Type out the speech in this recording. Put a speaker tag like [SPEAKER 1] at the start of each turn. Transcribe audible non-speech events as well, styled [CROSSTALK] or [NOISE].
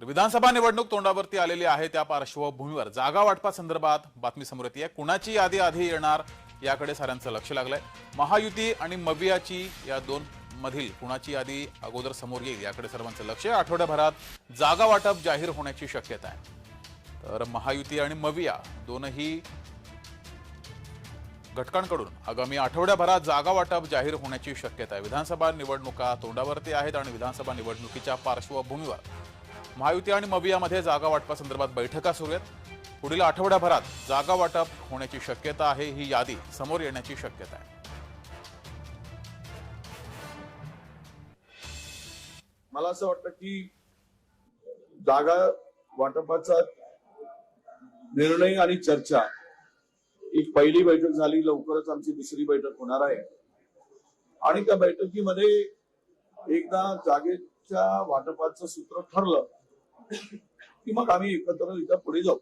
[SPEAKER 1] तर विधानसभा निवडणूक तोंडावरती आलेली आहे त्या पार्श्वभूमीवर. जागा वाटपासंदर्भात बातमी समोर येते. कुणाची यादी आधी येणार याकडे साऱ्यांचं लक्ष लागलंय. महायुती आणि मवियाची या दोन मधील कुणाची यादी अगोदर समोर येईल याकडे सर्वांचं लक्ष. आहे आठवड्याभरात जागा वाटप जाहीर होण्याची शक्यता आहे. तर महायुती आणि मविया दोनही घटकांकडून आगामी आठवड्याभरात जागा वाटप जाहीर होण्याची शक्यता आहे. विधानसभा निवडणुका तोंडावरती आहेत आणि विधानसभा निवडणुकीच्या पार्श्वभूमीवर महायुती आणि मवियामध्ये जागा वाटपासंदर्भात बैठका सुरू आहेत. पुढील आठवड्याभरात जागा वाटप होण्याची शक्यता आहे ही यादी समोर येण्याची शक्यता आहे.
[SPEAKER 2] मला असं वाटतं की जागा वाटपाचा निर्णय आणि चर्चा एक पहिली बैठक झाली लवकरच आमची दुसरी बैठक होणार आहे. आणि त्या बैठकीमध्ये एकदा जागेच्या वाटपाचं सूत्र ठरलं की [LAUGHS] मग आम्ही एकत्र पुढे जाऊ.